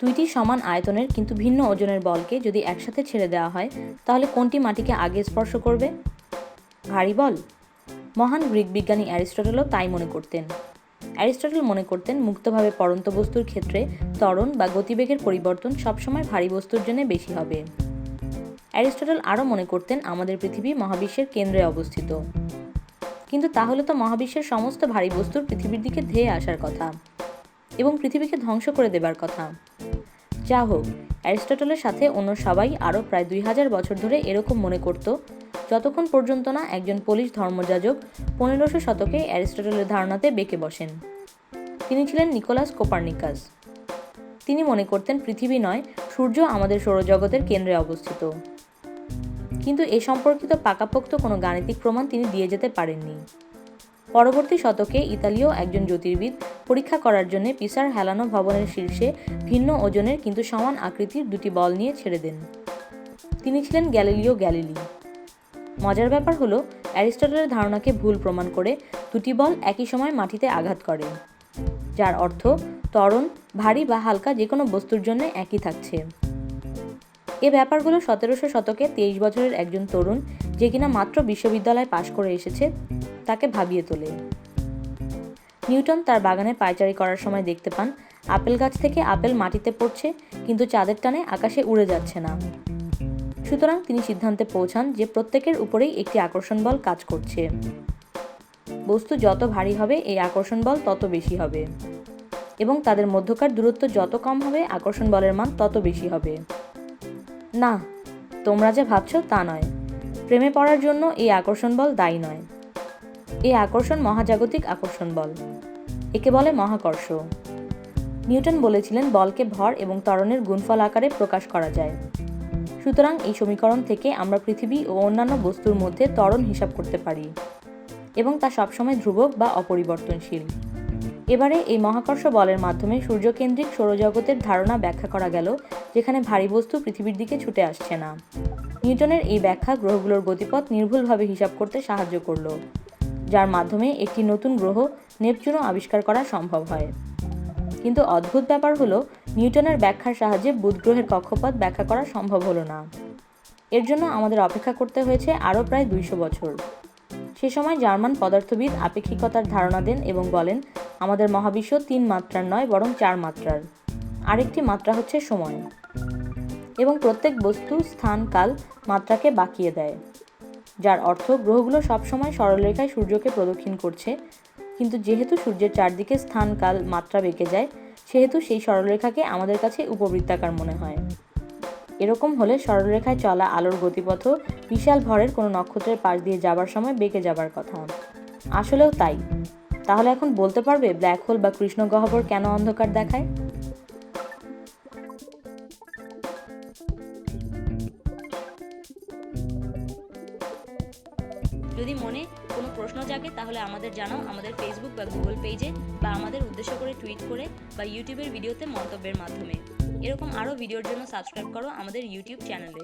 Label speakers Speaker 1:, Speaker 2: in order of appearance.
Speaker 1: দুইটি সমান আয়তনের কিন্তু ভিন্ন ওজনের বলকে যদি একসাথে ছেড়ে দেওয়া হয়, তাহলে কোনটি মাটিকে আগে স্পর্শ করবে? ভারী বল। মহান গ্রিক বিজ্ঞানী অ্যারিস্টটলও তাই মনে করতেন। অ্যারিস্টটল মনে করতেন মুক্তভাবে পড়ন্ত বস্তুর ক্ষেত্রে ত্বরণ বা গতিবেগের পরিবর্তন সবসময় ভারী বস্তুর জন্য বেশি হবে। অ্যারিস্টটল আরও মনে করতেন আমাদের পৃথিবী মহাবিশ্বের কেন্দ্রে অবস্থিত। কিন্তু তাহলে তো মহাবিশ্বের সমস্ত ভারী বস্তুর পৃথিবীর দিকে ধেয়ে আসার কথা এবং পৃথিবীকে ধ্বংস করে দেবার কথা। যা হোক, অ্যারিস্টটলের সাথে অন্য সবাই আরও প্রায় দুই হাজার বছর ধরে এরকম মনে করত। যতক্ষণ পর্যন্ত না একজন পোলিশ ধর্মযাজক পনেরোশো শতকে অ্যারিস্টটলের ধারণাতে বেঁকে বসেন। তিনি ছিলেন নিকোলাস কোপার্নিকাস। তিনি মনে করতেন পৃথিবী নয়, সূর্য আমাদের সৌরজগতের কেন্দ্রে অবস্থিত। কিন্তু এ সম্পর্কিত পাকাপোক্ত কোনো গাণিতিক প্রমাণ তিনি দিয়ে যেতে পারেননি। পরবর্তী শতকে ইতালীয় একজন জ্যোতির্বিদ পরীক্ষা করার জন্য পিসার হেলানো ভবনের শীর্ষে ভিন্ন ওজনের কিন্তু সমান আকৃতির দুটি বল নিয়ে ছেড়ে দেন। তিনি ছিলেন গ্যালিলিও গ্যালিলি। মজার ব্যাপার হলো, অ্যারিস্টটলের ধারণাকে ভুল প্রমাণ করে দুটি বল একই সময় মাটিতে আঘাত করে, যার অর্থ ত্বরণ ভারী বা হালকা যে কোনো বস্তুর জন্য একই থাকছে। এ ব্যাপারগুলো সতেরোশো শতকে তেইশ বছরের একজন তরুণ, যে কিনা মাত্র বিশ্ববিদ্যালয়ে পাশ করে এসেছে তাকে ভাবিয়ে তোলে। নিউটন তার বাগানে পায়চারি করার সময় দেখতে পান, আপেল গাছ থেকে আপেল মাটিতে পড়ছে, কিন্তু চাঁদের টানে আকাশে উড়ে যাচ্ছে না। সুতরাং তিনি সিদ্ধান্তে পৌঁছান যে প্রত্যেকের উপরেই একটি আকর্ষণ বল কাজ করছে। বস্তু যত ভারী হবে, এই আকর্ষণ বল তত বেশি হবে। এবং তাদের মধ্যকার দূরত্ব যত কম হবে, আকর্ষণ বলের মান তত বেশি হবে। না, তোমরা যা ভাবছ তা নয়। প্রেমে পড়ার জন্য এই আকর্ষণ বল দায়ী নয়। এই আকর্ষণ মহাজাগতিক আকর্ষণ বল। একে বলে মহাকর্ষ। নিউটন বলেছিলেন বলকে ভর এবং ত্বরণের গুণফল আকারে প্রকাশ করা যায়। সুতরাং এই সমীকরণ থেকে আমরা পৃথিবী ও অন্যান্য বস্তুর মধ্যে ত্বরণ হিসাব করতে পারি এবং তা সবসময় ধ্রুবক বা অপরিবর্তনশীল। এবারে এই মহাকর্ষ বলের মাধ্যমে সূর্যকেন্দ্রিক সৌরজগতের ধারণা ব্যাখ্যা করা গেল, যেখানে ভারী বস্তু পৃথিবীর দিকে ছুটে আসছে না। নিউটনের এই ব্যাখ্যা গ্রহগুলোর গতিপথ নির্ভুলভাবে হিসাব করতে সাহায্য করল। যার মাধ্যমে একটি নতুন গ্রহ নেপচুনও আবিষ্কার করা সম্ভব হয়। কিন্তু অদ্ভুত ব্যাপার হলো, নিউটনের ব্যাখ্যার সাহায্যে বুধ গ্রহের কক্ষপথ ব্যাখ্যা করা সম্ভব হলো না। এর জন্য আমাদের অপেক্ষা করতে হয়েছে আরও প্রায় দুইশো বছর। সে সময় জার্মান পদার্থবিদ আপেক্ষিকতার ধারণা দেন এবং বলেন, আমাদের মহাবিশ্ব তিন মাত্রার নয়, বরং চার মাত্রার। আরেকটি মাত্রা হচ্ছে সময়। এবং প্রত্যেক বস্তু, স্থান, কাল মাত্রাকে বাকিয়ে দেয়। যার অর্থ গ্রহগুলো সবসময় সরলরেখায় সূর্যকে প্রদক্ষিণ করছে। কিন্তু যেহেতু সূর্যের চারদিকে স্থান, কাল, মাত্রা বেঁকে যায়, সেহেতু সেই সরলরেখাকে আমাদের কাছে উপবৃত্তাকার মনে হয়। এরকম হলে সরলরেখায় চলা আলোর গতিপথ বিশাল ভরের কোনো নক্ষত্রের পাশ দিয়ে যাবার সময় বেঁকে যাবার কথা। আসলেও তাই। তাহলে এখন বলতে পারবে, ব্ল্যাক হোল বা কৃষ্ণ গহ্বর কেন অন্ধকার দেখায়? যদি মনে কোনো প্রশ্ন জাগে, তাহলে আমাদের জানাও আমাদের ফেসবুক বা গুগল পেজে বা আমাদের উদ্দেশ্য করে টুইট করে বা ইউটিউবের ভিডিওতে মন্তব্যের মাধ্যমে। এরকম আরও ভিডিওর জন্য সাবস্ক্রাইব করো আমাদের ইউটিউব চ্যানেলে